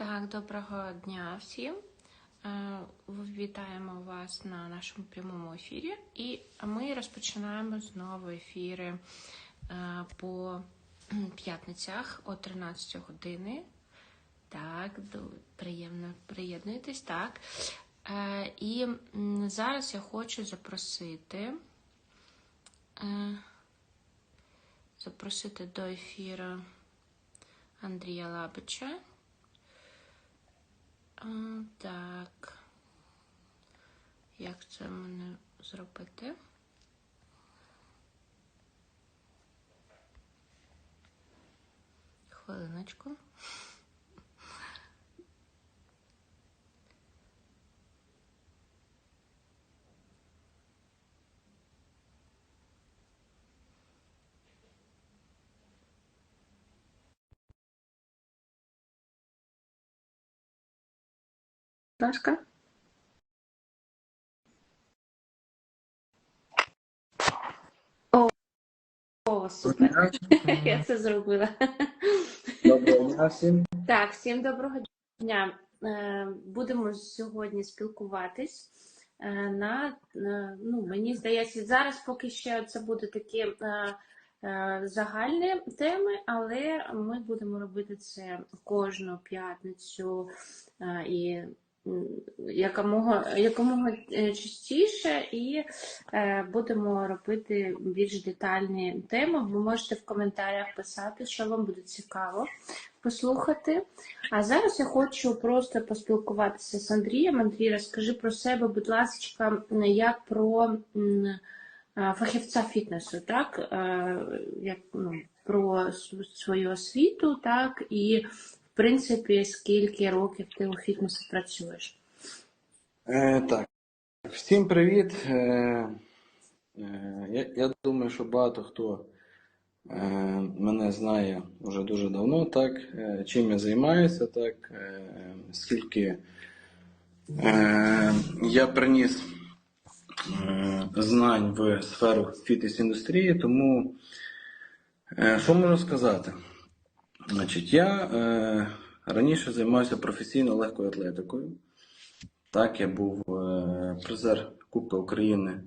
Так, доброго дня всім. Е, Вітаємо вас на нашому прямому ефірі. І ми розпочинаємо знову ефіри е, по п'ятницях о 13 години. Так, приємно приєднуйтесь. Так. Е, І зараз я хочу запросити. Запросити до ефіру Андрія Лабича. Так. Як це мене зробити? Хвилиночку. Ласка. О, о, супер. Я це зробила. Доброго дня всім. Так, всім доброго дня. Е, Будемо сьогодні спілкуватись е, на, е, ну, мені здається, зараз поки що це буде такі загальні теми, але ми будемо робити це кожну п'ятницю і якомога, якомога е, частіше, і е, будемо робити більш детальні теми. Ви можете в коментарях писати, що вам буде цікаво послухати. А зараз я хочу просто поспілкуватися з Андрієм. Андрій, розкажи про себе, будь ласка, як про е, фахівця фітнесу, так? Е, Як, ну, про свою освіту, так, і принципі, скільки років ти у фітнесі працюєш. Е, так, всім привіт. Е, е, я, я думаю, що багато хто е, мене знає вже дуже давно, так, е, чим я займаюся, так, е, скільки е, я приніс е, знань в сферу фітнес-індустрії, тому е, що можу сказати? Значить, я е, раніше займався професійно легкою атлетикою. Так, я був е, призер Кубка України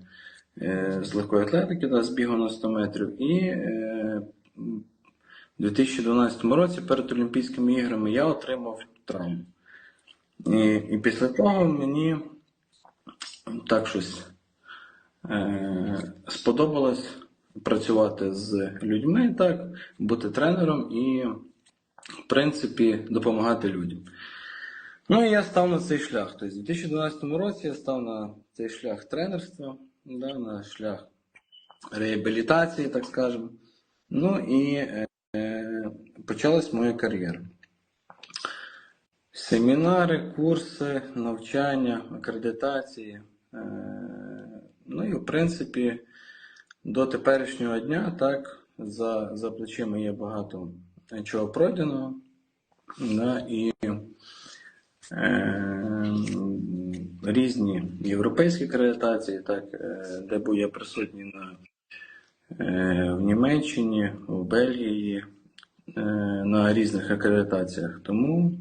е, з легкої атлетики, да, з бігу на 100 метрів. І е, у 2012 році перед Олімпійськими іграми я отримав травму. І, і після того мені так щось е, сподобалось працювати з людьми, так, бути тренером і, в принципі, допомагати людям. Ну і я став на цей шлях. Тобто, у 2012 році я став на цей шлях тренерства, да, на шлях реабілітації, так скажемо. Ну і е, почалась моя кар'єра. Семінари, курси, навчання, акредитації. Е, ну і в принципі, до теперішнього дня, так, за, за плечима є багато чого пройденого. Да, і е, різні європейські акредитації, так, е, де був я присутній на, е, в Німеччині, в Бельгії, е, на різних акредитаціях. Тому,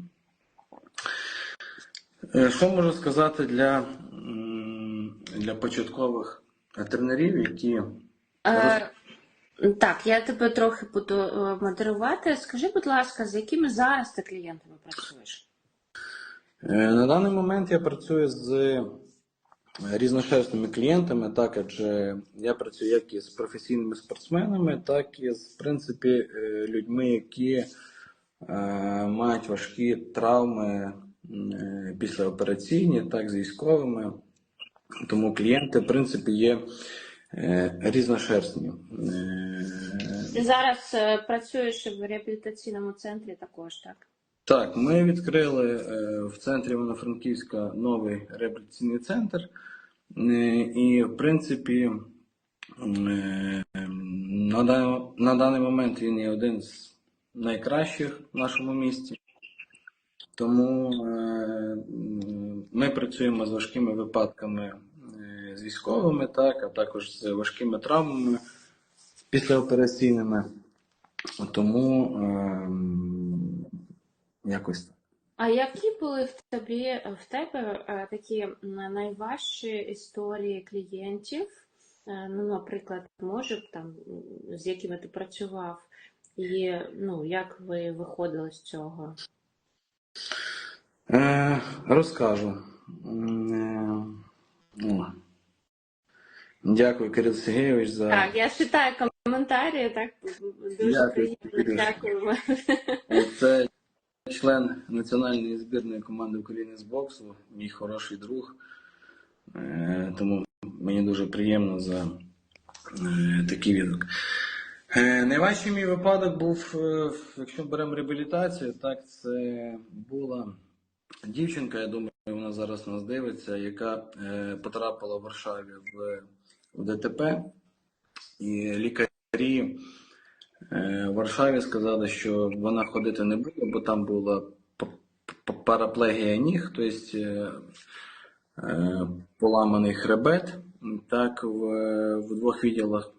е, що можу сказати для, для початкових тренерів, які Е, так, я тебе трохи буду е, модерувати. Скажи, будь ласка, з якими зараз ти клієнтами працюєш? Е, На даний момент я працюю з різношерстними клієнтами, так адже я працюю як із професійними спортсменами, так і з в принципі людьми, які е, мають важкі травми е, післяопераційні, так з військовими. Тому клієнти, в принципі, є різношерстні. Е, Ти зараз е, працюєш в реабілітаційному центрі також, так? Так, ми відкрили е, в центрі Івано-Франківська новий реабілітаційний центр. Е, І, в принципі, е, на дан- на даний момент він є один з найкращих в нашому місті. Тому е, ми працюємо з важкими випадками е, з військовими, так, а також з важкими травмами післяопераційними. Тому ем, якось так. А які були в тобі в тебе е, такі найважчі історії клієнтів? Е, Ну, наприклад, може б там з якими ти працював, і ну як ви виходили з цього? Е, розкажу. Е, о. Дякую, Кирил Сергійович, за Так, я читаю коментарі, так дуже Дякую, приємно. Дякуємо. Це член національної збірної команди України з боксу, мій хороший друг. Е, Тому мені дуже приємно за е, такий відгук. Е, Найважчий мій випадок був, якщо беремо реабілітацію, так це була дівчинка, я думаю, вона зараз нас дивиться, яка потрапила в Варшаві в, в ДТП. І лікарі Е, В Варшаві сказали, що вона ходити не буде, бо там була параплегія ніг, тобто е, е, поламаний хребет, так, в, в двох відділах,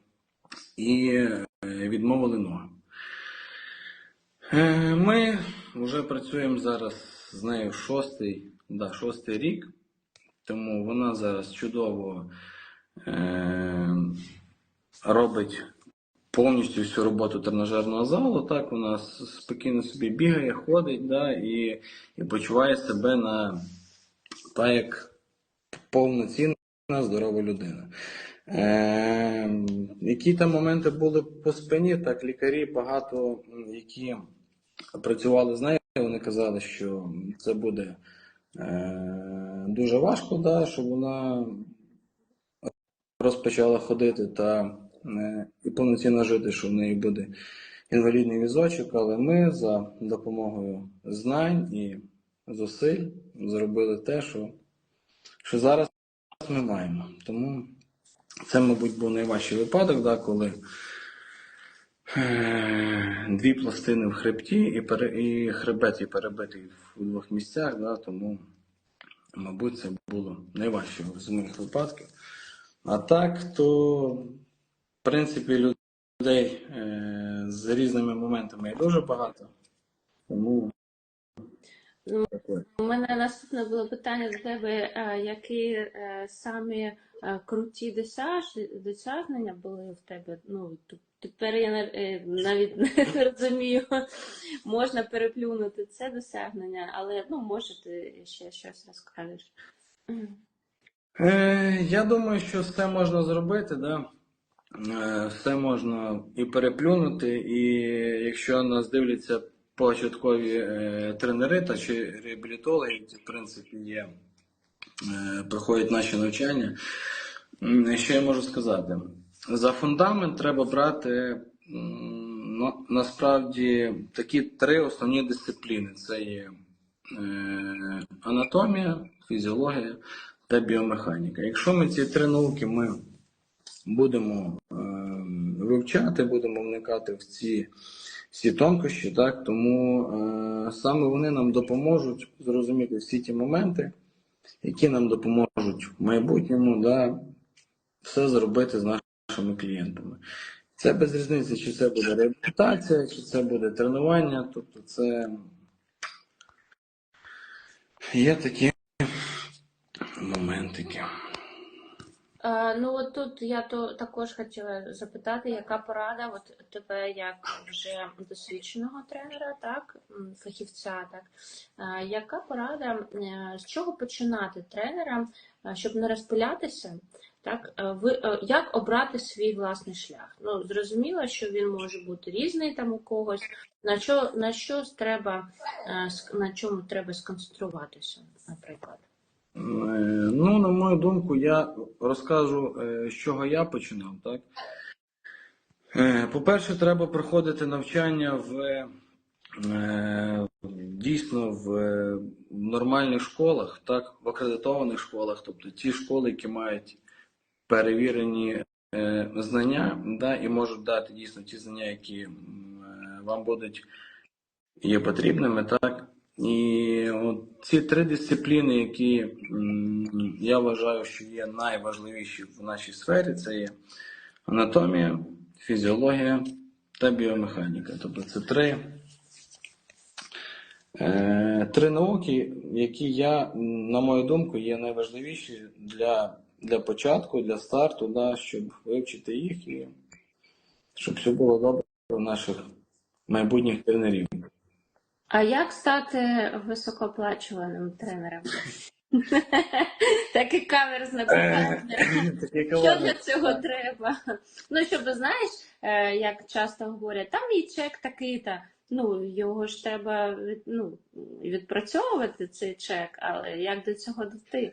і відмовили ноги. Ми вже працюємо зараз з нею шостий, да, шостий рік, тому вона зараз чудово робить повністю всю роботу тренажерного залу. Так, вона спокійно собі бігає, ходить, да, і, і почуває себе на так, як повноцінна здорова людина. Е, які там моменти були по спині, так лікарі багато, які працювали з нею, вони казали, що це буде е, дуже важко, да, щоб вона розпочала ходити та е, і повноцінно жити, що в неї буде інвалідний візочок, але ми за допомогою знань і зусиль зробили те, що, що зараз ми маємо. Тому це, мабуть, був найважчий випадок, да, коли е, дві пластини в хребті і, пере, і хребет і перебитий в двох місцях, да, тому, мабуть, це було найважче з моїх випадків. А так, то, в принципі, людей е, з різними моментами є дуже багато. Тому Ну. У мене наступне було питання до тебе, е, які е, самі круті досягнення були в тебе? Ну, тепер я навіть не розумію, можна переплюнути це досягнення, але ну, може ти ще щось розкажеш. Е, я думаю, що все можна зробити, да? Е, все можна і переплюнути, і якщо нас дивляться початкові е, тренери та чи реабілітологи, які в принципі є, проходять наші навчання. Що я можу сказати? За фундамент треба брати насправді такі три основні дисципліни: це є анатомія, фізіологія та біомеханіка. Якщо ми ці три науки ми будемо е, вивчати, будемо вникати в ці всі тонкощі, так, тому е, саме вони нам допоможуть зрозуміти всі ті моменти, які нам допоможуть в майбутньому да, все зробити з нашими клієнтами. Це без різниці, чи це буде реабілітація, чи це буде тренування. Тобто це є такі моментики. Е, Ну от тут я то також хотіла запитати, яка порада от тебе як вже досвідченого тренера, так фахівця, так Е, яка порада, е, з чого починати тренерам, е, щоб не розпилятися, так Е, ви е, як обрати свій власний шлях? Ну зрозуміло, що він може бути різний там у когось. На що на що треба е, на чому треба сконцентруватися, наприклад? Е, Ну, на мою думку, я розкажу, е, з чого я починав. Так? Е, По-перше, треба проходити навчання в дійсно в нормальних школах, так, в акредитованих школах, тобто ті школи, які мають перевірені знання, да, і можуть дати дійсно ті знання, які вам будуть є потрібними, так. І от ці три дисципліни, які я вважаю, що є найважливіші в нашій сфері, це є анатомія, фізіологія та біомеханіка. Тобто це три Е, Три науки, які я, на мою думку, є найважливіші для, для початку, для старту, да, щоб вивчити їх і щоб все було добре у наших майбутніх тренерів. А як стати високооплачуваним тренером? Таке каверзне питання. Що для цього треба? Ну, щоб знаєш, е, як часто говорять, там мій чек такий-то. Ну, його ж треба ну, відпрацьовувати цей чек, але як до цього дійти?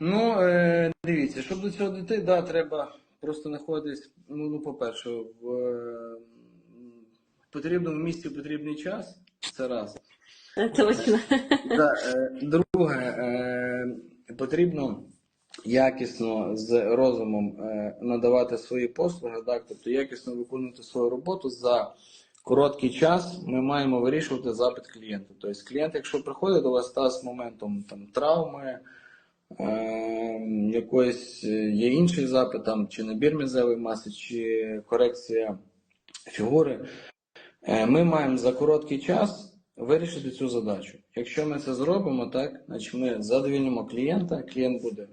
Ну, е, дивіться, щоб до цього дійти, да, треба просто знаходитись, ну, ну по-перше, в е, потрібному місці потрібний час. Це раз. Е, Точно. Е, друге, е, потрібно якісно з розумом надавати свої послуги, так, тобто якісно виконувати свою роботу за короткий час. Ми маємо вирішувати запит клієнта. Тобто клієнт, якщо приходить до вас та з моментом там, травми, якоїсь є інший запит, там, чи набір мізевої маси, чи корекція фігури, Ми маємо за короткий час вирішити цю задачу. Якщо ми це зробимо, так, значить ми задовільнимо клієнта, клієнт буде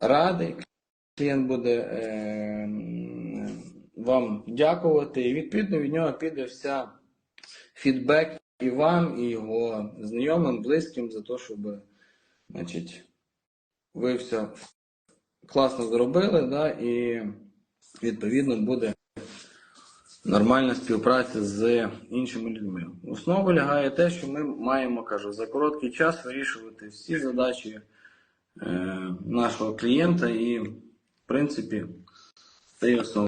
радий, клієнт буде е, вам дякувати, і відповідно від нього піде вся фідбек і вам, і його знайомим, близьким за те, щоб значить, ви все класно зробили, да, і відповідно буде нормальна співпраця з іншими людьми. В основу лягає те, що ми маємо, кажу, за короткий час вирішувати всі задачі е, нашого клієнта і, в принципі, це основне.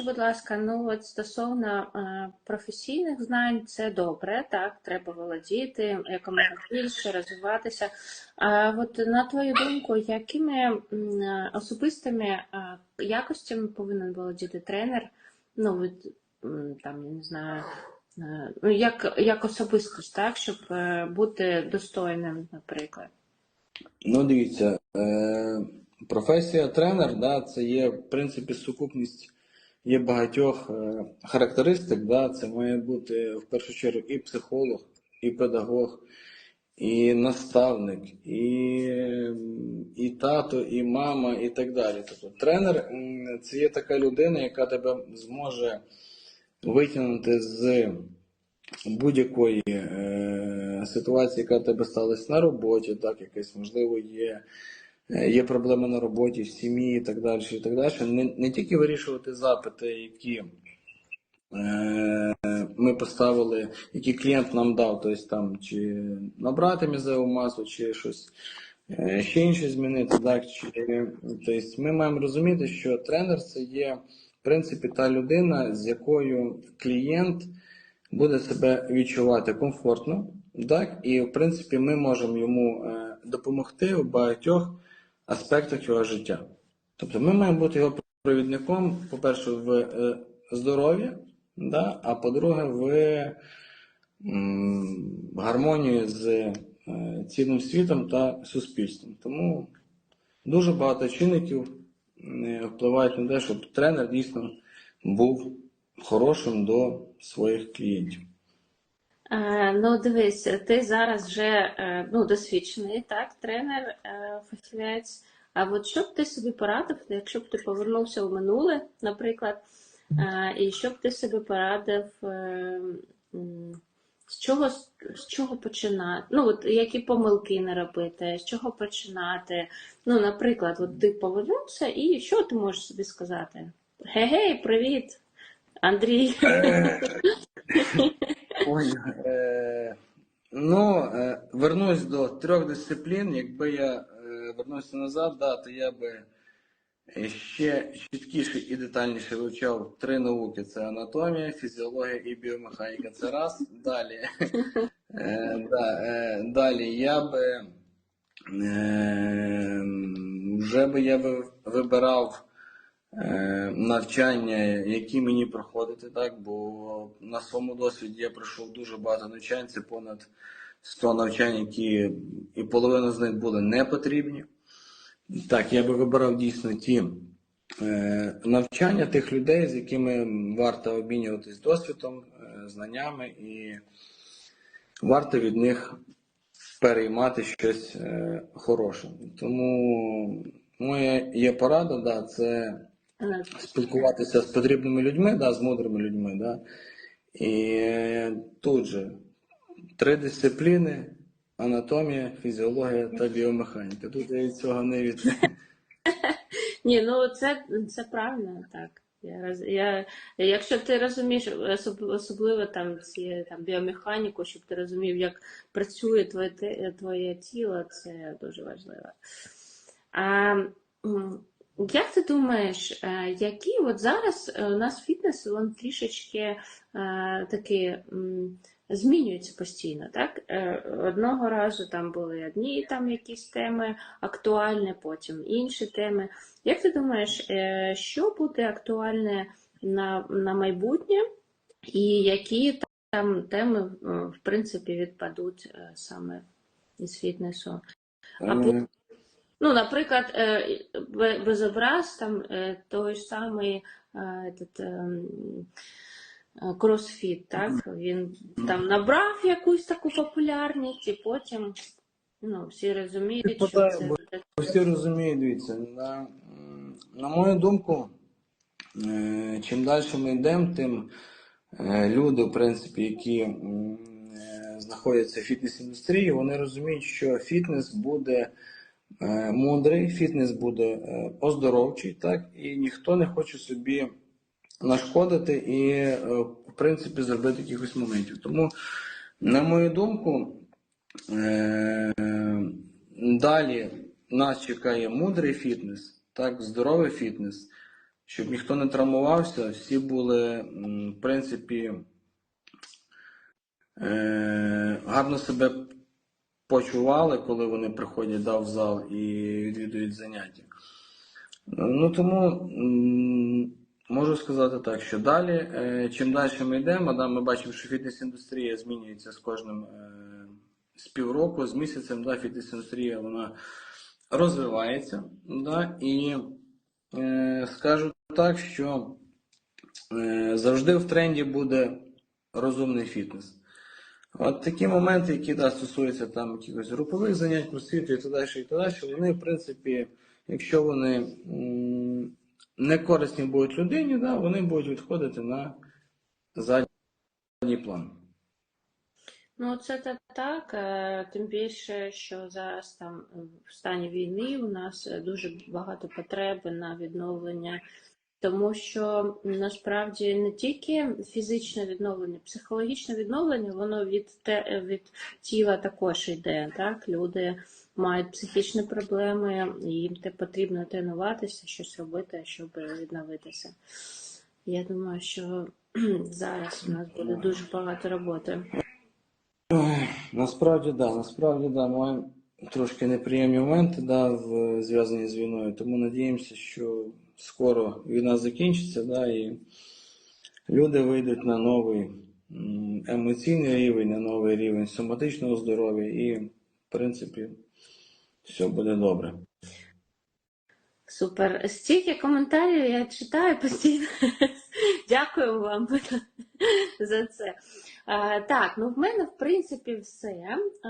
Скажи, будь ласка, ну от стосовно е, професійних знань, це добре, так, треба володіти якомога більше, розвиватися. А от на твою думку, якими особистими е, якостями повинен володіти тренер? Ну, від, там, я не знаю, е, ну, як, як особистість, так, щоб бути достойним, наприклад. Ну, дивіться, професія тренер, да, це є, в принципі, сукупність є багатьох е, характеристик. Да, це має бути в першу чергу і психолог, і педагог, і наставник, і, і тато, і мама, і так далі. Тобто тренер це є така людина, яка тебе зможе витягнути з будь-якої е, ситуації, яка тебе сталася на роботі, так, якась, можливо, є, є проблеми на роботі, в сім'ї і так далі. І так далі. Не, не тільки вирішувати запити, які е, ми поставили, які клієнт нам дав, тобто там, чи набрати мізеву масу, чи щось. е, Ще інше змінити, так, тобто ми маємо розуміти, що тренер це є, в принципі, та людина, з якою клієнт буде себе відчувати комфортно, так, і в принципі ми можемо йому е, допомогти у багатьох аспектах його життя. Тобто ми маємо бути його провідником, по-перше, в е, здоров'ї, да, а по-друге, в м, гармонію з е, цілим світом та суспільством. Тому дуже багато чинників е, впливають на те, щоб тренер дійсно був хорошим до своїх клієнтів. Е, Ну, дивись, ти зараз вже е, ну, досвідчений, так, тренер, е, фахівець. А от що б ти собі порадив, якщо б ти повернувся в минуле, наприклад, і що б ти собі порадив, з чого, з чого починати? Ну, от які помилки не робити, з чого починати? Ну, наприклад, от ти повернувся, і що ти можеш собі сказати? Гей-гей, привіт, Андрій. Е, ну, е, вернусь до трьох дисциплін. Якби я е, вернувся назад, да, то я би ще чіткіше і детальніше вивчав три науки: це анатомія, фізіологія і біомеханіка. Це раз. Далі, е, да, е, далі я би е, вже би я би вибирав навчання, які мені проходити, так, бо на своєму досвіді я пройшов дуже багато навчань, це понад 100 навчань, які і половина з них були не потрібні. Так, я би вибирав дійсно ті е, навчання тих людей, з якими варто обмінюватись досвідом, е, знаннями, і варто від них переймати щось е, хороше. Тому моя є порада, да, це Е, спілкуватися з потрібними людьми, да, з мудрими людьми. Да. І тут же три дисципліни: анатомія, фізіологія та біомеханіка. Тут я від цього не від. Ні, ну це, це правильно так. Я, я, якщо ти розумієш, особ- особливо там ці там біомеханіку, щоб ти розумів, як працює твоє, твоє тіло, це дуже важливо. А, як ти думаєш, е, які от зараз е, у нас фітнес він трішечки е, такий м, змінюється постійно, так? Одного разу там були одні там якісь теми актуальні, потім інші теми. Як ти думаєш, що буде актуальне на, на майбутнє, і які там теми, в принципі, відпадуть саме із фітнесу? Або- Ну, наприклад, е, бе- безобраз там е, той ж самий е, этот, ем, кросфіт, так? Він там набрав якусь таку популярність, і потім ну, всі розуміють, що це. Всі розуміють, дивіться, на, на мою думку, чим далі ми йдемо, тим люди, в принципі, які знаходяться в фітнес-індустрії, вони розуміють, що фітнес буде мудрий, фітнес буде е, оздоровчий, так, і ніхто не хоче собі нашкодити і, е, в принципі, зробити якихось моментів. Тому, на мою думку, Е, Далі нас чекає мудрий фітнес, так, здоровий фітнес, щоб ніхто не травмувався, всі були, в принципі, е, гарно себе почували, коли вони приходять да, в зал і відвідують заняття. Ну тому можу сказати так, що далі, е, чим далі ми йдемо, да, ми бачимо, що фітнес-індустрія змінюється з кожним е, з півроку, з місяцем, да, фітнес-індустрія вона розвивається. Да, і е, скажу так, що завжди в тренді буде розумний фітнес. От такі моменти, які да, стосуються там якихось групових занять, просвіту і так далі, і так далі, вони, в принципі, якщо вони не корисні будуть людині, да, вони будуть відходити на задній план. Ну, це та- так, е, тим більше, що зараз там е, в стані війни у нас е, дуже багато потреби на відновлення, тому що насправді не тільки фізичне відновлення, психологічне відновлення, воно від, те, від тіла також йде. Так? Люди мають психічні проблеми, їм те потрібно тренуватися, щось робити, щоб відновитися. Я думаю, що зараз у нас буде дуже багато роботи. Насправді, да, насправді, да, маємо трошки неприємні моменти, да, зв'язані з війною, тому надіємося, що скоро війна закінчиться, да, і люди вийдуть на новий емоційний рівень, на новий рівень соматичного здоров'я і, в принципі, все буде добре. Супер. Стільки коментарів я читаю постійно. Дякую вам за це. А, так, ну в мене в принципі все. А,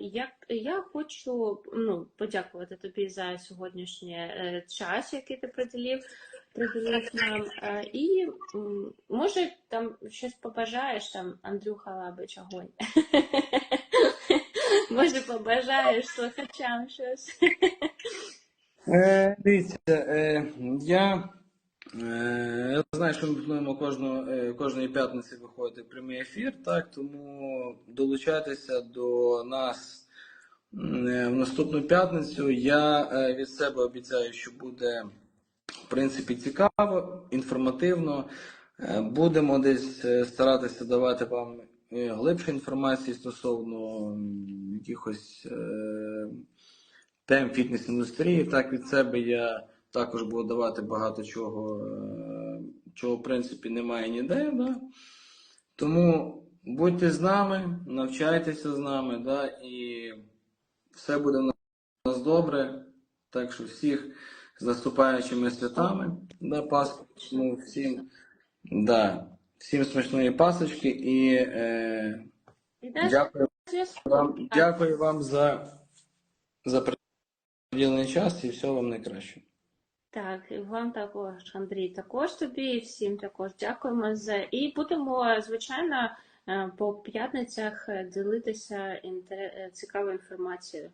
як, я хочу ну, подякувати тобі за сьогоднішній е, час, який ти приділив, приділив нам. І може там щось побажаєш там, Андрюха Лабич, огонь. Може, побажаєш слухачам щось. Е, дивіться, е, я, е, я знаю, що ми плануємо кожну, е, кожної п'ятниці виходити в прямий ефір, так, тому долучайтеся до нас е, в наступну п'ятницю. Я е, від себе обіцяю, що буде в принципі цікаво, інформативно. Е, Будемо десь е, старатися давати вам е, глибше інформації стосовно якихось. е, тем фітнес-індустрії. Так від себе я також буду давати багато чого, е, чого в принципі немає ніде. Да? Тому будьте з нами, навчайтеся з нами, да? і все буде в нас добре. Так що всіх з наступаючими святами. Да, Пасху. Ну, всім, да, всім смачної пасочки і е, дякую вам, дякую вам за, за приділений час і всього вам найкращого. Так, і вам також, Андрій, також тобі всім також дякуємо за і будемо, звичайно, е, по п'ятницях е, ділитися е, цікавою інформацією.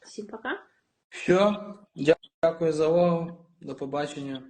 Всім пока. Все, дякую за увагу. До побачення.